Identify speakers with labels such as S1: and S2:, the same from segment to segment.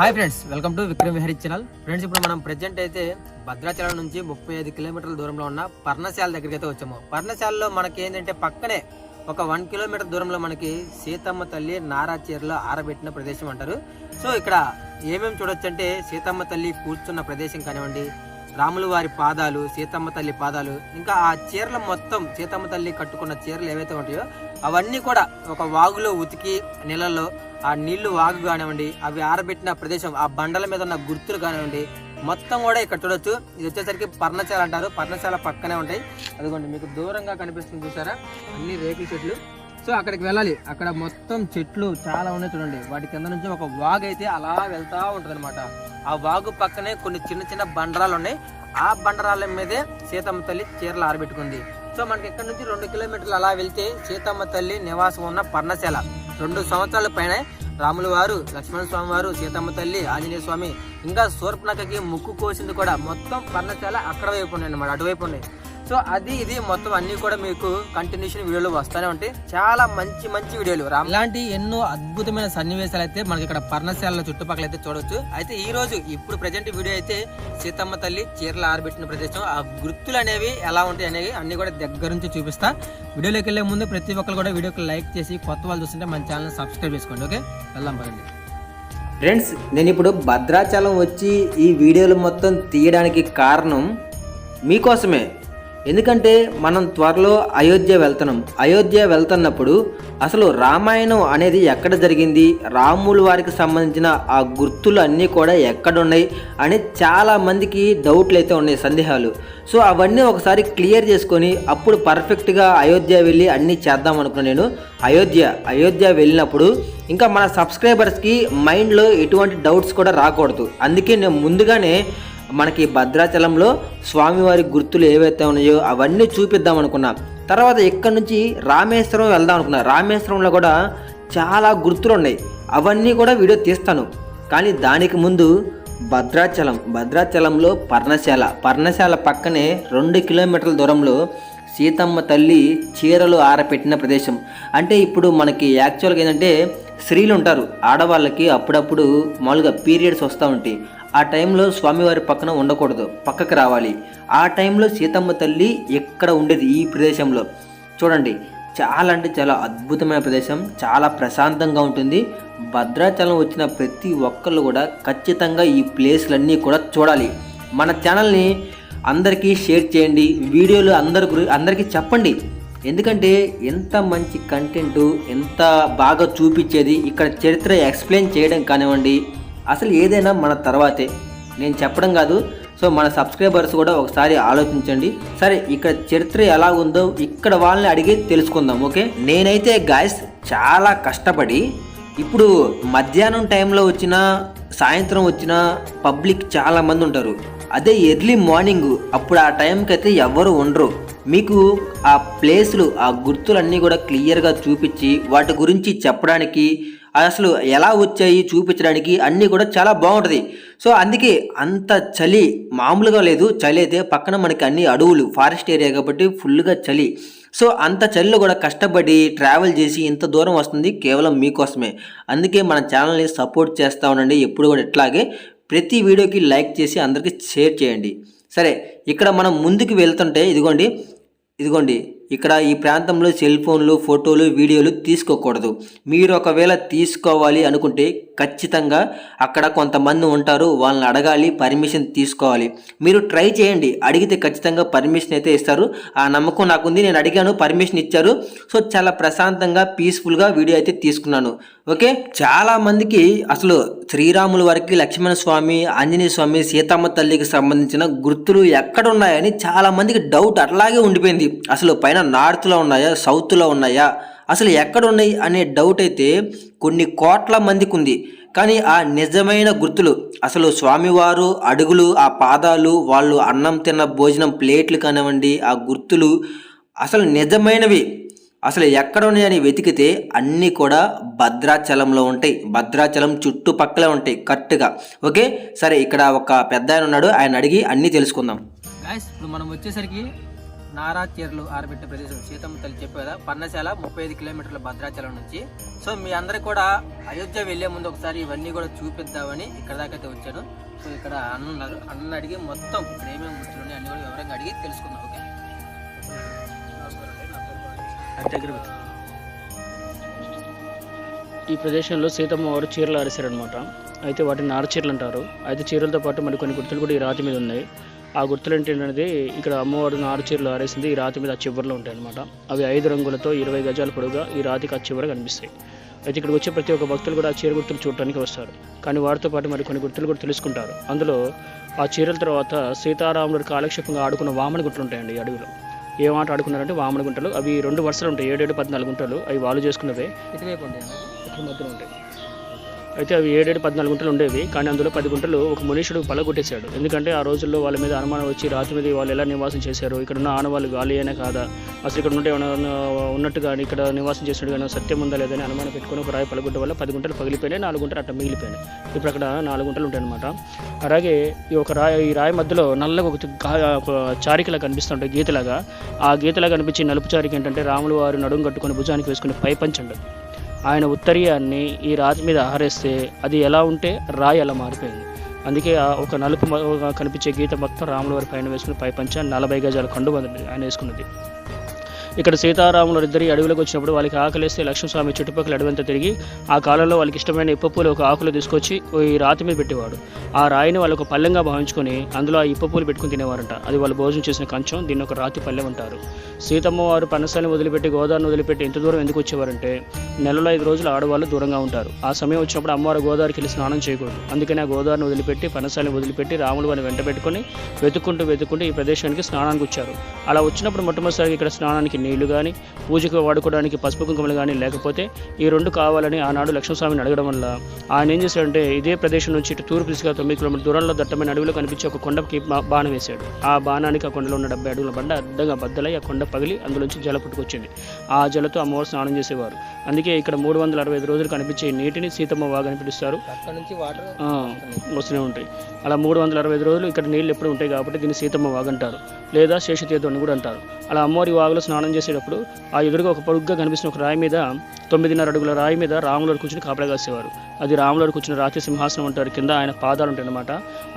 S1: Hi friends welcome to Vikram Vihari channel friends ఇప్పుడు మనం present అయితే భద్రాచలం నుంచి ముప్పై ఐదు కిలోమీటర్ల దూరంలో ఉన్న పర్ణశాల దగ్గరికి అయితే వచ్చాము. పర్ణశాలలో మనకి ఏంటంటే పక్కనే ఒక వన్ కిలోమీటర్ దూరంలో మనకి సీతమ్మ తల్లి నారా చీరలో ఆరబెట్టిన ప్రదేశం అంటారు. సో ఇక్కడ ఏమేమి చూడొచ్చు అంటే సీతమ్మ తల్లి కూర్చున్న ప్రదేశం కానివ్వండి రాములు వారి పాదాలు సీతమ్మ తల్లి పాదాలు ఇంకా ఆ చీరలు మొత్తం సీతమ్మ తల్లి కట్టుకున్న చీరలు ఏవైతే ఉంటాయో అవన్నీ కూడా ఒక వాగులో ఉతికి నీళ్ళల్లో ఆ నీళ్ళు వాగు కానివ్వండి అవి ఆరబెట్టిన ప్రదేశం ఆ బండల మీద ఉన్న గుర్తులు కానివ్వండి మొత్తం కూడా ఇక్కడ చూడొచ్చు. ఇది వచ్చేసరికి పర్ణశాల అంటారు. పర్ణశాల పక్కనే ఉంటాయి. అదిగోండి మీకు దూరంగా కనిపిస్తుంది చూసారా? అన్ని రేకుల చెట్లు. సో అక్కడికి వెళ్ళాలి. అక్కడ మొత్తం చెట్లు చాలా ఉన్నాయి చూడండి. వాటి కింద నుంచి ఒక వాగు అయితే అలా వెళ్తా ఉంటుంది ఆ వాగు పక్కనే కొన్ని చిన్న చిన్న బండరాలు ఉన్నాయి. ఆ బండరాల మీదే సీతమ్మ తల్లి చీరలు ఆరబెట్టుకుంది. సో మనకి ఇక్కడ నుంచి రెండు కిలోమీటర్లు అలా వెళ్తే సీతమ్మ తల్లి నివాసం ఉన్న పర్ణశాల. రెండు సంవత్సరాల పైన రాముల వారు లక్ష్మణ స్వామి వారు సీతమ్మ తల్లి ఆంజనేయ స్వామి ఇంకా సూర్పనకకి ముక్కు కోసింది కూడా మొత్తం పర్ణశాల అక్కడ వైపు ఉన్నాయి అన్నమాట అటువైపు ఉన్నాయి సో అది ఇది మొత్తం అన్ని కూడా మీకు కంటిన్యూషన్ వీడియోలు వస్తూనే ఉంటాయి. చాలా మంచి మంచి వీడియోలు రామ్. ఇలాంటి ఎన్నో అద్భుతమైన సన్నివేశాలు అయితే మనకి ఇక్కడ పర్ణశాల చుట్టుపక్కల అయితే చూడొచ్చు. అయితే ఈ రోజు ఇప్పుడు ప్రజెంట్ వీడియో అయితే సీతమ్మ తల్లి చీరలు ఆరబెట్టిన ప్రదేశం. ఆ గుర్తులు అనేవి ఎలా ఉంటాయి అనేవి అన్ని కూడా దగ్గర నుంచి చూపిస్తా. వీడియోలోకి వెళ్ళే ముందు ప్రతి ఒక్కరు కూడా వీడియోకి లైక్ చేసి కొత్త వాళ్ళు చూస్తుంటే మన ఛానల్ సబ్స్క్రైబ్ చేసుకోండి ఓకే? వెళ్దాం పదండి.
S2: ఫ్రెండ్స్ నేను ఇప్పుడు భద్రాచలం వచ్చి ఈ వీడియోలు మొత్తం తీయడానికి కారణం మీకోసమే. ఎందుకంటే మనం త్వరలో అయోధ్య వెళ్తున్నాం. అయోధ్య వెళ్తున్నప్పుడు అసలు రామాయణం అనేది ఎక్కడ జరిగింది? రాముల వారికి సంబంధించిన ఆ గుర్తులు అన్నీ కూడా ఎక్కడున్నాయి? అని చాలా మందికి డౌట్లు అయితే ఉన్నాయి సందేహాలు. సో అవన్నీ ఒకసారి క్లియర్ చేసుకొని అప్పుడు పర్ఫెక్ట్గా అయోధ్య వెళ్ళి అన్నీ చేద్దాం అనుకున్నాను నేను. అయోధ్య అయోధ్య వెళ్ళినప్పుడు ఇంకా మన సబ్స్క్రైబర్స్కి మైండ్లో ఎటువంటి డౌట్స్ కూడా రాకూడదు. అందుకే నేను ముందుగానే మనకి భద్రాచలంలో స్వామివారి గుర్తులు ఏవైతే ఉన్నాయో అవన్నీ చూపిద్దాం అనుకున్నా. తర్వాత ఇక్కడ నుంచి రామేశ్వరం వెళ్దాం అనుకున్నా. రామేశ్వరంలో కూడా చాలా గుర్తులు ఉన్నాయి. అవన్నీ కూడా వీడియో తీస్తాను. కానీ దానికి ముందు భద్రాచలం. భద్రాచలంలో పర్ణశాల. పర్ణశాల పక్కనే రెండు కిలోమీటర్ల దూరంలో సీతమ్మ తల్లి చీరలు ఆరపెట్టిన ప్రదేశం. అంటే ఇప్పుడు మనకి యాక్చువల్గా ఏంటంటే స్త్రీలు ఉంటారు. ఆడవాళ్ళకి అప్పుడప్పుడు మామూలుగా పీరియడ్స్ వస్తూ ఉంటాయి. ఆ టైంలో స్వామివారి పక్కన ఉండకూడదు పక్కకు రావాలి. ఆ టైంలో సీతమ్మ తల్లి ఎక్కడ ఉండేది ఈ ప్రదేశంలో? చూడండి చాలా అంటే చాలా అద్భుతమైన ప్రదేశం చాలా ప్రశాంతంగా ఉంటుంది. భద్రాచలం వచ్చిన ప్రతి ఒక్కళ్ళు కూడా ఖచ్చితంగా ఈ ప్లేస్లన్నీ కూడా చూడాలి. మన ఛానల్ని అందరికీ షేర్ చేయండి వీడియోలు అందరి గురి అందరికీ చెప్పండి. ఎందుకంటే ఎంత మంచి కంటెంట్ ఎంత బాగా చూపించేది ఇక్కడ చరిత్ర ఎక్స్ప్లెయిన్ చేయడం కానివ్వండి అసలు ఏదైనా మన తర్వాతే. నేను చెప్పడం కాదు. సో మన సబ్స్క్రైబర్స్ కూడా ఒకసారి ఆలోచించండి. సరే ఇక్కడ చరిత్ర ఎలా ఉందో ఇక్కడ వాళ్ళని అడిగి తెలుసుకుందాం ఓకే? నేనైతే గాయస్ చాలా కష్టపడి ఇప్పుడు మధ్యాహ్నం టైంలో వచ్చిన సాయంత్రం వచ్చిన పబ్లిక్ చాలా మంది ఉంటారు. అదే ఎర్లీ మార్నింగ్ అప్పుడు ఆ టైంకి అయితే ఎవరు ఉండరు. మీకు ఆ ప్లేస్లు ఆ గుర్తులన్నీ కూడా క్లియర్గా చూపించి వాటి గురించి చెప్పడానికి అసలు ఎలా వచ్చాయి చూపించడానికి అన్నీ కూడా చాలా బాగుంటుంది. సో అందుకే అంత చలి మామూలుగా లేదు. చలి అయితే పక్కన మనకి అన్ని అడవులు ఫారెస్ట్ ఏరియా కాబట్టి ఫుల్గా చలి. సో అంత చలిలో కూడా కష్టపడి ట్రావెల్ చేసి ఇంత దూరం వస్తుంది కేవలం మీకోసమే. అందుకే మన ఛానల్ని సపోర్ట్ చేస్తూ ఉండండి. ఎప్పుడు కూడా ఇట్లాగే ప్రతి వీడియోకి లైక్ చేసి అందరికీ షేర్ చేయండి. సరే ఇక్కడ మనం ముందుకు వెళ్తుంటే ఇదిగోండి ఇదిగోండి. ఇక్కడ ఈ ప్రాంతంలో సెల్ ఫోన్లు ఫోటోలు వీడియోలు తీసుకోకూడదు. మీరు ఒకవేళ తీసుకోవాలి అనుకుంటే ఖచ్చితంగా అక్కడ కొంతమంది ఉంటారు వాళ్ళని అడగాలి పర్మిషన్ తీసుకోవాలి. మీరు ట్రై చేయండి. అడిగితే ఖచ్చితంగా పర్మిషన్ అయితే ఇస్తారు. ఆ నమ్మకం నాకుంది నేను అడిగాను పర్మిషన్ ఇచ్చారు. సో చాలా ప్రశాంతంగా పీస్ఫుల్గా వీడియో అయితే తీసుకున్నాను. ఓకే? చాలామందికి అసలు శ్రీరాముల వారికి లక్ష్మణ స్వామి ఆంజనేయ స్వామి సీతమ్మ తల్లికి సంబంధించిన గుర్తులు ఎక్కడ ఉన్నాయని డౌట్ అట్లాగే ఉండిపోయింది. అసలు పైన నార్త్లో ఉన్నాయా? సౌత్లో ఉన్నాయా? అసలు ఎక్కడ ఉన్నాయి అనే డౌట్ అయితే కొన్ని కోట్ల మందికి ఉంది కానీ ఆ నిజమైన గుర్తులు అసలు స్వామివారు అడుగులు ఆ పాదాలు వాళ్ళు అన్నం తిన్న భోజనం ప్లేట్లు కానివ్వండి ఆ గుర్తులు అసలు నిజమైనవి. అసలు ఎక్కడ ఉన్నాయని వెతికితే అన్నీ కూడా భద్రాచలంలో ఉంటాయి. భద్రాచలం చుట్టుపక్కలే ఉంటాయి కరెక్ట్గా. ఓకే? సరే ఇక్కడ ఒక పెద్ద ఆయన ఉన్నాడు. ఆయన అడిగి అన్నీ తెలుసుకుందాం.
S1: ఇప్పుడు మనం వచ్చేసరికి నారా చీరలు ఆరబెట్టే ప్రదేశం సీతమ్మ తల్లి చెప్పే కదా. పర్ణశాల ముప్పై ఐదు కిలోమీటర్ల భద్రాచలం నుంచి. సో మీ అందరికి కూడా అయోధ్య వెళ్ళే ముందు ఒకసారి ఇవన్నీ కూడా చూపిద్దామని ఇక్కడ దాకా అయితే వచ్చాను. సో ఇక్కడ అన్నున్నారు అన్న అడిగి మొత్తం ఇప్పుడు ఏమేమి వస్తువులు అన్ని కూడా వివరంగా అడిగి తెలుసుకుందాం ఓకే? దగ్గర
S3: ఈ ప్రదేశంలో సీతమ్మ వారు చీరలు ఆరేశారనమాట అయితే వాటిని నార చీరలు అంటారు. అయితే చీరలతో పాటు మరి కొన్ని గుర్తులు కూడా ఈ రాతి మీద ఉన్నాయి. ఆ గుర్తులు ఏంటంటే ఇక్కడ అమ్మవారు నారు చీరలు ఆరేసింది ఈ రాతి మీద ఆ చివరిలో ఉంటాయి అనమాట అవి ఐదు రంగులతో ఇరవై గజాల పొడుగా ఈ రాతికి ఆ చివర కనిపిస్తాయి. అయితే ఇక్కడికి వచ్చే ప్రతి ఒక్క భక్తులు కూడా ఆ చీర గుర్తులు చూడటానికి వస్తారు. కానీ వారితో పాటు మరి కొన్ని గుర్తులు కూడా తెలుసుకుంటారు. అందులో ఆ చీరల తర్వాత సీతారాములు కాలక్షేపంగా ఆడుకున్న వామన గుట్టలు ఉంటాయండి ఈ అడవిలో. ఏం ఆట ఆడుకున్నారంటే వామన గుంటలు అవి రెండు వరుసలు ఉంటాయి. ఏడేడు పద్నాలుగు గుంటలు. అవి వాళ్ళు చేసుకున్నవే.
S1: ఇటువైపు అన్న.
S3: ఇక్కడ మధ్యలో ఉంటాయి. అయితే అవి ఏడేడు పద్నాలుగు గుంటలు ఉండేవి. కానీ అందులో పది గుంటలు ఒక మనుషుడు పలగొట్టేశాడు. ఎందుకంటే ఆ రోజుల్లో వాళ్ళ మీద అనుమానం వచ్చి రాత్రి మీద వాళ్ళు ఎలా నివాసం చేశారు? ఇక్కడ ఉన్న ఆనవాళ్ళు గాలి అయినా కాదా? అసలు ఇక్కడ ఉంటే ఏమైనా ఉన్నట్టు కానీ ఇక్కడ నివాసం చేసినట్టు కానీ సత్యం ఉందా లేదని అనుమానం పెట్టుకుని ఒక రాయి పలగొట్ట వల్ల పది గుంటలు పగిలిపోయినాయి నాలుగు గుంటలు అట్లా మిగిలిపోయినాయి. ఇప్పుడు అక్కడ నాలుగు గుంటలు ఉంటాయి అనమాట అలాగే ఈ ఒక రాయి ఈ రాయి మధ్యలో నల్లగా ఒక చారికలా కనిపిస్తుంటాయి గీతలాగా. ఆ గీతలాగా కనిపించి నలుపు చారిక ఏంటంటే రాములు వారు నడుము కట్టుకుని భుజానికి వేసుకుని పై పంచండి ఆయన ఉత్తరీయాన్ని ఈ రాతి మీద ఆహరిస్తే అది ఎలా ఉంటే రాయి అలా మారిపోయింది. అందుకే ఆ ఒక నలుపు కనిపించే గీత మొత్తం రాముల వారి పైన వేసుకుని పై పంచ నలభై గజాల కండు ఆయన వేసుకున్నది. ఇక్కడ సీతారాములు ఇద్దరి అడవిలోకి వచ్చినప్పుడు వాళ్ళకి ఆకలిస్తే లక్ష్మీస్వామి చుట్టుపక్కల అడవంతా తిరిగి ఆ కాలంలో వాళ్ళకి ఇష్టమైన ఇప్పపూలు ఒక ఆకులు తీసుకొచ్చి ఈ రాతి మీద పెట్టేవాడు. ఆ రాయిని వాళ్ళు ఒక పల్లెంగా భావించుకొని అందులో ఆ ఇప్పపూలు పెట్టుకుని తినేవారంట. అది వాళ్ళు భోజనం చేసిన కంచం దీన్ని ఒక రాతి పల్లె అంటారు. సీతమ్మ వారు పనసాన్ని వదిలిపెట్టి గోదావరిని వదిలిపెట్టి ఎంత దూరం ఎందుకు వచ్చేవారంటే నెలలో ఐదు రోజులు ఆడవాళ్ళు దూరంగా ఉంటారు. ఆ సమయం వచ్చినప్పుడు అమ్మవారు గోదావరికి వెళ్ళి స్నానం చేయకూడదు. అందుకని ఆ గోదావరిని వదిలిపెట్టి పనసాన్ని వదిలిపెట్టి రాములు వారిని వెంట పెట్టుకొని వెతుక్కుంటూ వెతుక్కుంటూ ఈ ప్రదేశానికి స్నానానికి వచ్చారు. అలా వచ్చినప్పుడు మొట్టమొదటిసారి ఇక్కడ స్నానానికి నీళ్ళు కానీ పూజకు వాడుకోవడానికి పసుపు కుంకుమలు కానీ లేకపోతే ఈ రెండు కావాలని ఆనాడు లక్ష్మణస్వామిని అడగడం వల్ల ఆయన ఏం చేశాడంటే ఇదే ప్రదేశం నుంచి ఇటు తూర్పు దిశగా తొమ్మిది కిలోమీటర్ దూరంలో దట్టమైన అడవిలో కనిపించే ఒక కొండకి బాణం వేశాడు. ఆ బాణానికి ఆ కొండలో ఉన్న డెబ్బై అడుగుల బండ అడ్డంగా బద్దలై ఆ కొండ పగిలి అందులోంచి జల పుట్టుకొచ్చింది. ఆ జలతో అమ్మవారు స్నానం చేసేవారు. అందుకే ఇక్కడ మూడు వందల అరవై ఐదు రోజులు కనిపించే నీటిని సీతమ్మ వాగు అని పిలుస్తారు.
S1: అక్కడ నుంచి వాటర్
S3: ఆ, వస్తూనే ఉంటాయి. అలా మూడు వందల అరవై ఐదు రోజులు ఇక్కడ నీళ్ళు ఎప్పుడు ఉంటాయి కాబట్టి దీన్ని సీతమ్మ వాగు అంటారు. లేదా శేషతీర్థం అని కూడా అంటారు. అలా అమ్మవారి వాగులో స్నానం చేసేటప్పుడు ఆ ఎదురుగా ఒక పొడుగ్గా కనిపిస్తున్న ఒక రాయి మీద తొమ్మిదిన్నర అడుగుల రాయి మీద రాములు కూర్చుని కాపలా కాసేవారు. అది రాములు కూర్చుని రాత్రి సింహాసనం అంటారు కింద ఆయన పాదాలు ఉంటాయన్నమాట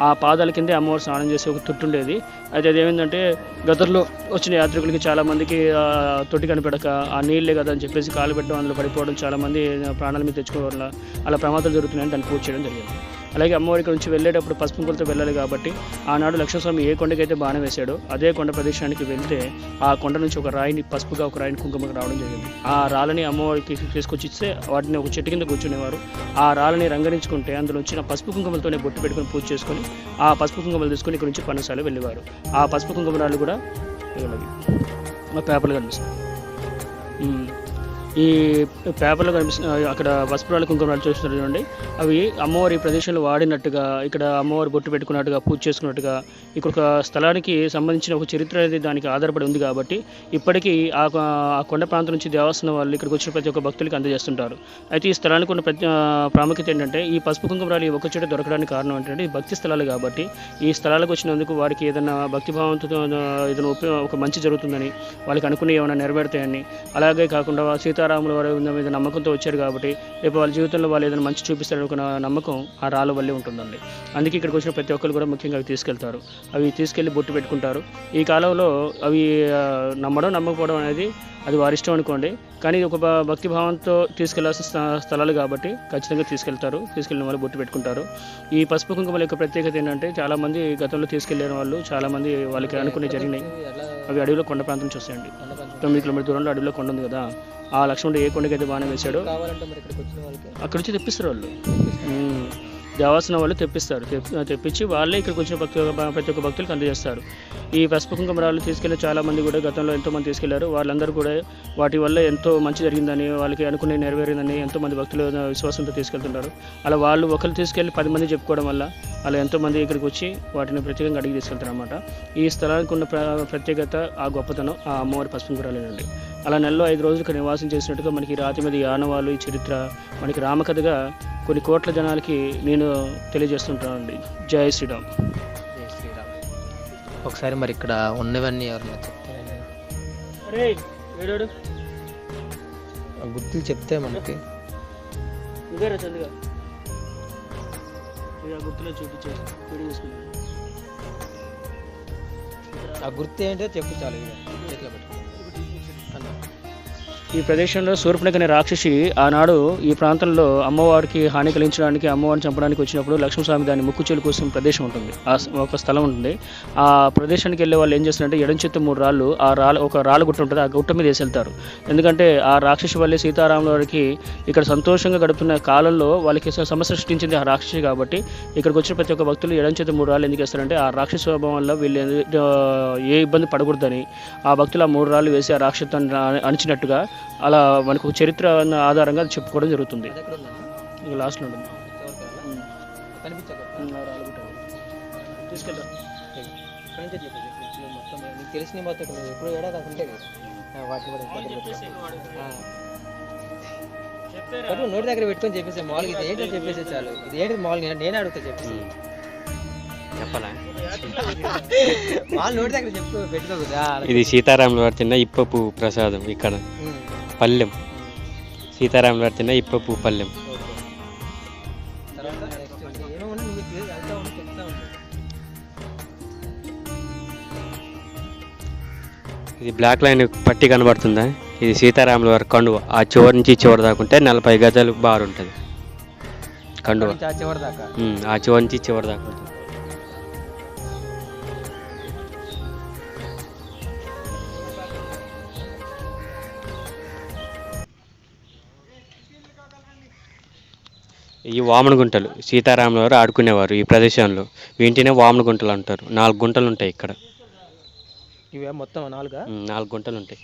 S3: ఆ పాదాల కిందే అమ్మవారు స్నానం చేసే ఒక తొట్టు ఉండేది. అయితే అదేమిందంటే ఏమైందంటే గతంలో వచ్చిన యాత్రికులకి చాలామందికి తొట్టి కనిపెడక ఆ నీళ్ళే కదా అని చెప్పేసి కాలు పెట్టడం అందులో పడిపోవడం చాలామంది ప్రాణాల మీద తెచ్చుకోవడం వల్ల అలా ప్రమాదాలు జరుగుతున్నాయని దాన్ని పూర్తి చేయడం జరిగింది. అలాగే అమ్మవారి ఇక్కడ నుంచి వెళ్ళేటప్పుడు పసుపు కుంకులతో వెళ్ళాలి కాబట్టి ఆనాడు లక్ష్మస్వామి ఏ కొండకైతే బాణం వేశాడో అదే కొండ ప్రదేశానికి వెళ్తే ఆ కొండ నుంచి ఒక రాయిని పసుపుగా ఒక రాయిని కుంకుమగా రావడం జరిగింది. ఆ రాళ్ళని అమ్మవారికి తీసుకొచ్చి ఇస్తే వాటిని ఒక చెట్టు కింద కూర్చునేవారు. ఆ రాళ్ళని రంగరించుకుంటే అందులో వచ్చిన పసుపు కుంకుమలతోనే బొట్టు పెట్టుకొని పూజ చేసుకొని ఆ పసుపు కుంకుమలు తీసుకొని ఇక్కడ నుంచి పన్నసాలు వెళ్ళేవారు. ఆ పసుపు కుంకుమ రాళ్ళు కూడా పేపర్లు కనిపిస్తాయి. ఈ పేపర్లో కనిపిస్తున్న అక్కడ వస్త్రాలు కుంకుమరాలు చూస్తున్నారు చూడండి. అవి అమ్మవారి ప్రదేశంలో వాడినట్టుగా ఇక్కడ అమ్మవారి బొట్టు పెట్టుకున్నట్టుగా పూజ చేసుకున్నట్టుగా ఇక్కడ ఒక స్థలానికి సంబంధించిన ఒక చరిత్ర అనేది దానికి ఆధారపడి ఉంది కాబట్టి ఇప్పటికీ ఆ ఆ కొండ ప్రాంతం నుంచి దేవస్థానం వాళ్ళు ఇక్కడికి వచ్చిన ప్రతి ఒక్క భక్తులకి అందజేస్తుంటారు. అయితే ఈ స్థలానికి ఉన్న ప్రతి ప్రాముఖ్యత ఏంటంటే ఈ పసుపు కుంకుమరాలు ఒక చోట దొరకడానికి కారణం ఏంటంటే భక్తి స్థలాలు కాబట్టి ఈ స్థలాలకు వచ్చినందుకు వారికి ఏదైనా భక్తిభావంతో ఏదైనా ఒక మంచి జరుగుతుందని వాళ్ళకి అనుకునే ఏమైనా నెరవేరుతాయని అలాగే కాకుండా సీత సీతారాముల వారి మీద నమ్మకంతో వచ్చారు కాబట్టి రేపు వాళ్ళ జీవితంలో వాళ్ళు ఏదైనా మంచి చూపిస్తారనుకున్న ఒక నమ్మకం ఆ రాళ్ళ వల్లే ఉంటుందండి. అందుకే ఇక్కడికి వచ్చిన ప్రతి ఒక్కరు కూడా ముఖ్యంగా అవి తీసుకెళ్తారు. అవి తీసుకెళ్ళి బొట్టు పెట్టుకుంటారు. ఈ కాలంలో అవి నమ్మడం నమ్మకపోవడం అనేది అది వారి ఇష్టం అనుకోండి. కానీ ఒక భక్తి భావంతో తీసుకెళ్ళాల్సిన స్థలాలు కాబట్టి ఖచ్చితంగా తీసుకెళ్తారు. తీసుకెళ్ళిన వాళ్ళు బొట్టు పెట్టుకుంటారు. ఈ పసుపు కుంకుమల యొక్క ప్రత్యేకత ఏంటంటే చాలామంది గతంలో తీసుకెళ్ళిన వాళ్ళు చాలామంది వాళ్ళకి అనుకునే జరిగినాయి. అవి అడవిలో కొండ ప్రాంతం చూస్తాయండి
S1: కొండ
S3: తొమ్మిది కిలోమీటర్ దూరంలో అడవిలో కొండ ఉంది కదా ఆ లక్ష్మణుడు ఏ కొండకైతే బాగానే వేశాడో
S1: కావాలంటే మరి ఇక్కడికి వచ్చిన వాళ్ళకి?
S3: అక్కడి నుంచి తెప్పిస్తారు వాళ్ళు. దేవాసనం వాళ్ళు తెప్పిస్తారు. తెప్పి- తెప్పించి వాళ్ళే ఇక్కడికి వచ్చిన ఒక్క ప్రతి ఒక్క భక్తులకు అందజేస్తారు. ఈ పసుపు కుంకుమరాలు తీసుకెళ్ళి చాలా మంది కూడా గతంలో ఎంతోమంది తీసుకెళ్ళారు. వాళ్ళందరూ కూడా వాటి వల్ల ఎంతో మంచి జరిగిందని వాళ్ళకి అనుకునే నెరవేరిందని ఎంతోమంది భక్తులు విశ్వాసంతో తీసుకెళ్తుంటారు. అలా వాళ్ళు ఒకరు తీసుకెళ్ళి పది మంది చెప్పుకోవడం వల్ల అలా ఎంతోమంది ఇక్కడికి వచ్చి వాటిని ప్రత్యేకంగా అడిగి తీసుకెళ్తారు అనమాట ఈ స్థలానికి ఉన్న ప్ర- ప్రత్యేకత ఆ గొప్పతనం ఆ అమ్మవారి పసుపు కుంకుమరాలేనండి. అలా నెలలో ఐదు రోజులు ఇక్కడ నివాసం చేసినట్టుగా మనకి రాతి మీద ఈ ఆనవాళ్ళు ఈ చరిత్ర మనకి రామకథగా కొన్ని కోట్ల జనాలకి నేను తెలియజేస్తుంటానండి. జై శ్రీరామ్.
S1: జై శ్రీరామ్. ఒకసారి మరి ఇక్కడ ఉన్నవన్నీ ఎవరైనా చెప్తారండి
S3: ఏడాడు?
S1: ఆ గుర్తులు చెప్తే మనకి.
S3: చందుగా. గుర్తులో చూపించే
S1: ఆ గుర్తు ఏంటో చెప్పు చాలు చేతిలో పెట్టు అన్న.
S3: ఈ ప్రదేశంలో శూర్పణఖ అనే రాక్షసి ఆనాడు ఈ ప్రాంతంలో అమ్మవారికి హాని కలిగించడానికి అమ్మవారిని చంపడానికి వచ్చినప్పుడు లక్ష్మీస్వామి దాని ముక్కు చెలు కోసం ప్రదేశం ఉంటుంది. ఆ ఒక స్థలం ఉంటుంది. ఆ ప్రదేశానికి వెళ్ళే వాళ్ళు ఏం చేస్తారంటే ఎడం చేతి మూడు రాళ్ళు ఆ రాళ్ళ ఒక రాళ్ళ గుట్ట ఉంటుంది. ఆ గుట్ట మీద వేసేళ్తారు. ఎందుకంటే ఆ రాక్షసి వల్లే సీతారాముల వారికి ఇక్కడ సంతోషంగా గడుపుతున్న కాలంలో వాళ్ళకి సమస్య సృష్టించింది ఆ రాక్షసి కాబట్టి ఇక్కడికి వచ్చిన ప్రతి ఒక్క భక్తులు ఎడం చేత మూడు రాళ్ళు ఎందుకు వేస్తారంటే ఆ రాక్షసి స్వభావం వల్ల వీళ్ళు ఏ- ఏ ఇబ్బంది పడకూడదని. ఆ భక్తులు ఆ మూడు రాళ్ళు వేసి ఆ రాక్షసాన్ని అణిచినట్టుగా అలా మనకు చరిత్ర అన్న ఆధారంగా చెప్పుకోవడం జరుగుతుంది? ఇక లాస్ట్లో ఉంటుంది.
S1: తెలిసిన మొత్తం ఎప్పుడు ఉంటాయి వాటిని కూడా నోటి దగ్గర పెట్టుకొని చెప్పేసి మామూలుగా ఇది ఏంటో చెప్పేసి చాలు. ఇది ఏంటి మామూలుగా నేను- అడుగుతా చెప్పేసి.
S4: చెప్పాలా?
S1: వాళ్ళు నోటి దగ్గర చెప్పు పెట్టుకోకూడదా
S4: ఇది సీతారాముల వారి తిన్న ఇప్పపు ప్రసాదం ఇక్కడ. పల్లెం. సీతారాముల వారి తిన్న ఇప్పపు పల్లెం.
S1: ఇది
S4: బ్లాక్ లైన్ పట్టి కనబడుతుందా? ఇది సీతారాముల వారి కండువ. ఆ చివరి నుంచి చివరి దాకుంటే నలభై గజాలు బారు ఉంటుంది కండువ
S1: ఆ చివరి దాకా?
S4: నుంచి చివరి దాకా ఉంటుంది. ఈ వామన గుంటలు సీతారాముల వారు ఆడుకునేవారు ఈ ప్రదేశంలో. వీటినే వామన గుంటలు అంటారు. నాలుగు గుంటలు ఉంటాయి ఇక్కడ.
S1: ఇవే మొత్తం నాలుగా?
S4: నాలుగు గుంటలు ఉంటాయి.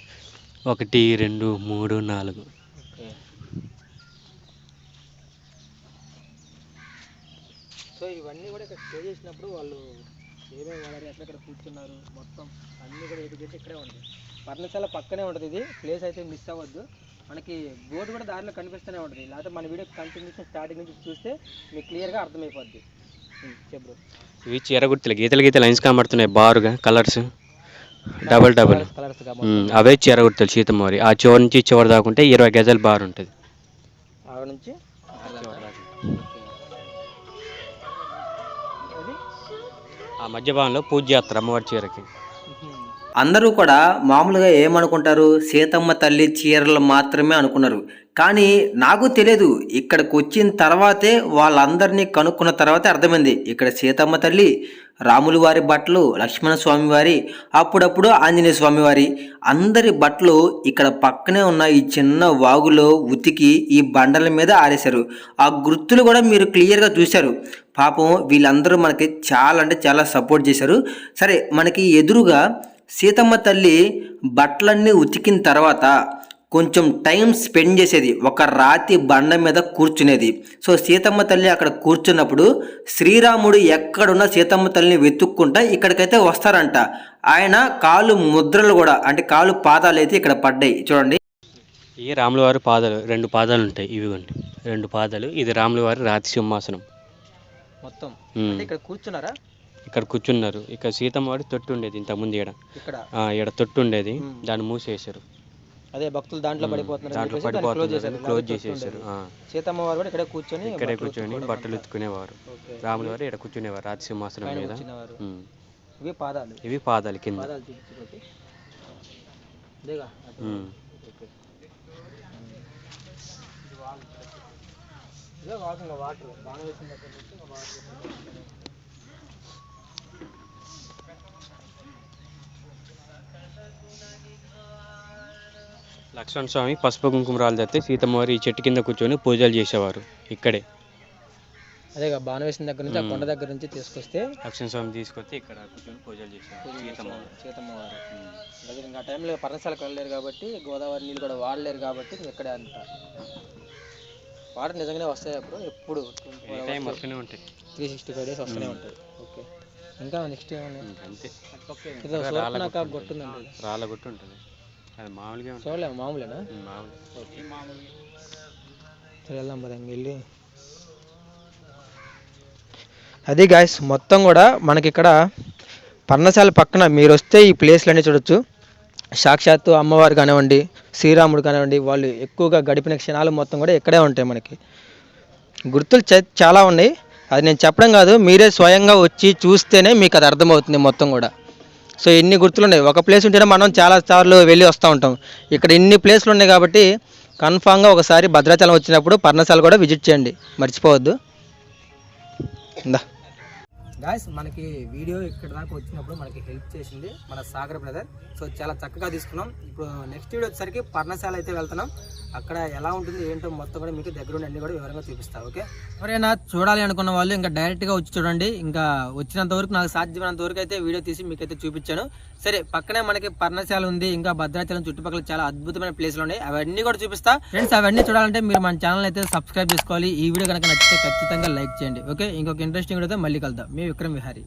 S4: ఒకటి రెండు మూడు నాలుగు.
S1: సో ఇవన్నీ కూడా ఇక్కడ స్టే చేసినప్పుడు వాళ్ళు ఏమేమి వాడారు ఎక్కడెక్కడ కూర్చున్నారు మొత్తం అన్నీ కూడా చేసి ఇక్కడే ఉంది పర్ణశాల పక్కనే ఉంటుంది ఇది. ప్లేస్ అయితే మిస్ అవ్వద్దు. మనకి బోర్డు కూడా దారిలో కనిపిస్తూనే ఉంటుంది. లేకపోతే మన వీడియో కంటిన్యూషన్ స్టార్టింగ్ నుంచి చూస్తే మీకు క్లియర్గా అర్థమైపోద్ది. చెప్పు
S4: ఇవి చీర గుర్తులు గీతలు గీతలు లైన్స్ కనబడుతున్నాయి బారుగా కలర్స్ డబల్ డబల్ అవే చీర గుర్తులు సీతమ్మవారి. ఆ చివరి నుంచి చివరి దాకుంటే ఇరవై గజాలు బారు ఉంటుంది.
S1: నుంచి
S4: ఆ మధ్య భాగంలో పూజ చేస్తారు అమ్మవారి చీరకి.
S2: అందరూ కూడా మామూలుగా ఏమనుకుంటారు? సీతమ్మ తల్లి చీరలు మాత్రమే అనుకున్నారు. కానీ నాకు తెలియదు ఇక్కడికి వచ్చిన తర్వాతే వాళ్ళందరినీ కనుక్కున్న తర్వాతే అర్థమైంది. ఇక్కడ సీతమ్మ తల్లి రాములు వారి బట్టలు లక్ష్మణ స్వామి వారి అప్పుడప్పుడు ఆంజనేయ స్వామి వారి. అందరి బట్టలు ఇక్కడ పక్కనే ఉన్న ఈ చిన్న వాగులో ఉతికి ఈ బండల మీద ఆరేశారు. ఆ గుర్తులు కూడా మీరు క్లియర్గా చూశారు. పాపం వీళ్ళందరూ మనకి చాలా అంటే చాలా సపోర్ట్ చేశారు. సరే మనకి ఎదురుగా సీతమ్మ తల్లి బట్టలన్నీ ఉతికిన తర్వాత కొంచెం టైం స్పెండ్ చేసేది. ఒక రాతి బండ మీద కూర్చునేది. సో సీతమ్మ తల్లి అక్కడ కూర్చున్నప్పుడు శ్రీరాముడు ఎక్కడున్న సీతమ్మ తల్లిని వెతుక్కుంటా ఇక్కడికైతే వస్తారంట. ఆయన కాలు ముద్రలు కూడా అంటే కాలు పాదాలు అయితే ఇక్కడ పడ్డాయి. చూడండి.
S4: ఈ రాముల వారి పాదాలు రెండు పాదాలు ఉంటాయి. ఇవిగోండి. రెండు పాదాలు. ఇది రాముల వారి రాతి సింహాసనం.
S1: మొత్తం. ఇక్కడ కూర్చున్నారా?
S4: ఇక్కడ కూర్చున్నారు. ఇక్కడ సీతమ్మ వారి తొట్టు ఉండేది ఇంతకుముందు
S1: ఇక్కడ?
S4: ఆ, ఈడ తొట్టు ఉండేది. దాన్ని మూసేసారు
S1: అదే భక్తులు దాంట్లో పడిపోతున్నారు.
S4: దాంట్లో
S1: చేశారు
S4: క్లోజ్ చేసేసారు.
S1: సీతమ్మ వారు కూడా ఇక్కడే కూర్చొని
S4: ఇక్కడే
S1: బట్టలు
S4: కూర్చొని బట్టలు. ఉతుకునేవారు
S1: ఓకే.
S4: రాముల వారు ఇక్కడ కూర్చునేవారు రాతి సింహాసనం
S1: పైన
S4: మీద.
S1: ఇవి పాదాలు.
S4: ఇవి పాదాలు కింద.
S1: వాటర్ బాగా వేసిన
S4: లక్ష్మణ స్వామి పసుపు కుంకుమరాలు తెస్తే సీతమ్మ వారు ఈ చెట్టు కింద కూర్చొని పూజలు చేసేవారు ఇక్కడే.
S1: అదేగా బాణ వేసిన దగ్గర నుంచి ఆ కొండ దగ్గర నుంచి తీసుకొస్తే
S4: లక్ష్మణ స్వామి తీసుకొచ్చి ఇక్కడ కూర్చొని పూజలు చేసేవారు సీతమ్మ వారు.
S1: సీతమ్మ వారు అదే ఇంకా టైంలో పర్ణశాలకు వెళ్ళలేరు కాబట్టి గోదావరి నీళ్ళు కూడా వాడలేరు కాబట్టి ఇంక ఇక్కడే అంత. వాటర్ నిజంగానే వస్తాయి అప్పుడు ఎప్పుడు
S4: టైం వస్తూనే ఉంటాయి.
S1: త్రీ సిక్స్టీ ఫైవ్ డేస్ వస్తూనే ఉంటాయి. ఓకే. ఇంకా నెక్స్ట్ ఏమన్నా
S4: ఉమ్, అంతే రాళ్ళ గుట్టు ఉంటుంది. అది మామూలుగా ఉంటుంది.
S1: చూడలే మామూలేనా?
S4: మామూలు.
S1: వెళ్దాం ఇంక వెళ్ళి. అది గాయస్ మొత్తం కూడా మనకి ఇక్కడ పర్ణశాల పక్కన మీరు వస్తే ఈ ప్లేస్లు అన్నీ చూడొచ్చు.
S2: సాక్షాత్తు అమ్మవారు కానివ్వండి శ్రీరాముడు కానివ్వండి వాళ్ళు ఎక్కువగా గడిపిన క్షణాలు మొత్తం కూడా ఇక్కడే ఉంటాయి మనకి. గుర్తులు చాలా ఉన్నాయి. అది నేను చెప్పడం కాదు మీరే స్వయంగా వచ్చి చూస్తేనే మీకు అది అర్థమవుతుంది మొత్తం కూడా. సో ఎన్ని గుర్తులు ఉన్నాయి ఒక ప్లేస్ ఉంటేనే మనం చాలా సార్లు వెళ్ళి వస్తూ ఉంటాం. ఇక్కడ ఇన్ని ప్లేస్లు ఉన్నాయి కాబట్టి కన్ఫామ్గా ఒకసారి భద్రాచలం వచ్చినప్పుడు పర్ణశాల కూడా విజిట్ చేయండి. మర్చిపోవద్దు. ఇందా. గాయస్ మనకి వీడియో ఇక్కడ దాకా వచ్చినప్పుడు మనకి హెల్ప్ చేసింది మన సాగర్ బ్రదర్. సో చాలా చక్కగా తీసుకున్నాం. ఇప్పుడు నెక్స్ట్ వీడియో వచ్చేసరికి పర్ణశాల అయితే వెళ్తున్నాం. అక్కడ ఎలా ఉంటుంది ఏంటో మొత్తం కూడా మీకు దగ్గరుండి అన్ని కూడా వివరంగా చూపిస్తా ఓకే? ఎవరైనా చూడాలి అనుకున్న వాళ్ళు ఇంకా డైరెక్ట్గా వచ్చి చూడండి. ఇంకా వచ్చినంత వరకు నాకు సాధ్యమైనంత వరకు అయితే వీడియో తీసి మీకైతే చూపించాను. సరే పక్కనే మనకి పర్ణశాల ఉంది ఇంకా భద్రాచలం చుట్టుపక్కల చాలా అద్భుతమైన ప్లేస్లు ఉన్నాయి. అవన్నీ కూడా చూపిస్తా. ఫ్రెండ్స్ అవన్నీ చూడాలంటే మీరు మన ఛానల్ అయితే సబ్స్క్రైబ్ చేసుకోవాలి. ఈ వీడియో కనుక నచ్చితే ఖచ్చితంగా లైక్ చేయండి ఓకే? ఇంకొక ఇంట్రెస్టింగ్ వీడియోతో మళ్ళీ కలుద్దాం. మీ విక్రమ్ విహారీ.